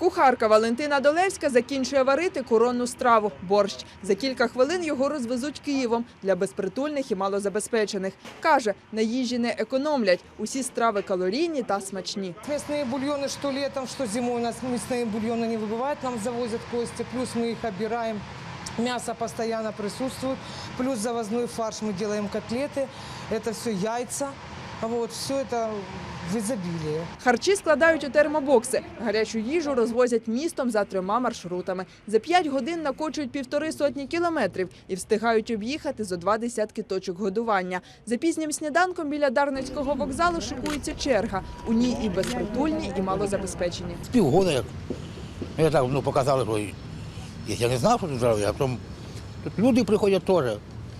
Кухарка Валентина Долевська закінчує варити коронну страву – борщ. За кілька хвилин його розвезуть Києвом для безпритульних і малозабезпечених. Каже, на їжі не економлять. Усі страви калорійні та смачні. Мясные бульоны, что летом, что зимой у нас мясные бульоны не выбывают, нам завозят кости, плюс мы их обираем. Мясо постоянно присутствует, плюс завозной фарш мы делаем котлеты, это все яйца, вот, все это в изобилии. Харчі складають у термобокси. Гарячу їжу розвозять містом за трьома маршрутами. За п'ять годин накочують півтори сотні кілометрів і встигають об'їхати зо два десятки точок годування. За пізнім сніданком біля Дарницького вокзалу шикується черга. У ній і безпритульні, і малозабезпечені. З півгода як. Я так ну, показали, що я не знав, що тут а потім тут люди приходять теж.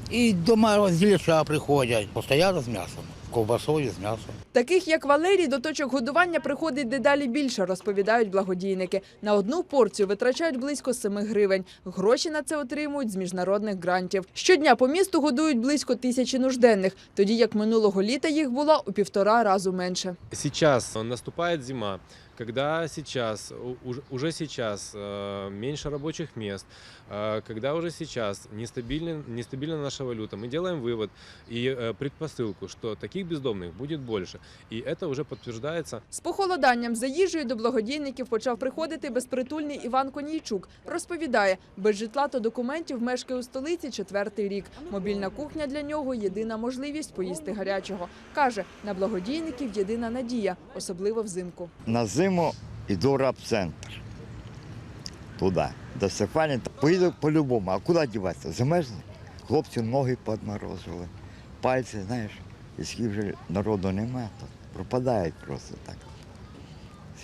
І дома з діляча приходять. Постійно з м'ясом, ковбасою з м'ясом. Таких, як Валерій, до точок годування приходить дедалі більше, розповідають благодійники. На одну порцію витрачають близько 7 гривень. Гроші на це отримують з міжнародних грантів. Щодня по місту годують близько тисячі нужденних, тоді як минулого літа їх було у півтора разу менше. Зараз наступає зима, когда сейчас, у- уж- уже сейчас э, меньше рабочих мест, э, когда уже сейчас нестабильна, нестабильна наша валюта, мы делаем вывод и э, предпосылку, что таких бездомных будет больше. И это уже подтверждается З похолоданням за їжею до благодійників почав приходити безпритульний Іван Конійчук. Розповідає, без житла та документів мешкає у столиці четвертий рік. Мобільна кухня для нього єдина можливість поїсти гарячого. Каже, на благодійників єдина надія, особливо взимку. На зиму йду рабцентр. Туди, до Стефані. Поїду по-любому. А куди діватися? Замерзли. Хлопці ноги підморозили, Пальці, знаєш, і скільки вже народу немає, то пропадають просто так.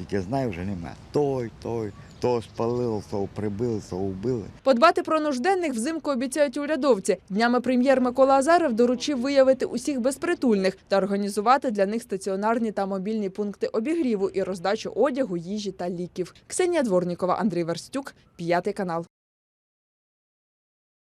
Скільки знаю, вже немає. Той, той, то спалили, то прибили, то вбили. Подбати про нужденних взимку обіцяють урядовці. Днями прем'єр Микола Азаров доручив виявити усіх безпритульних та організувати для них стаціонарні та мобільні пункти обігріву і роздачу одягу, їжі та ліків. Ксенія Дворнікова, Андрій Верстюк, п'ятий канал.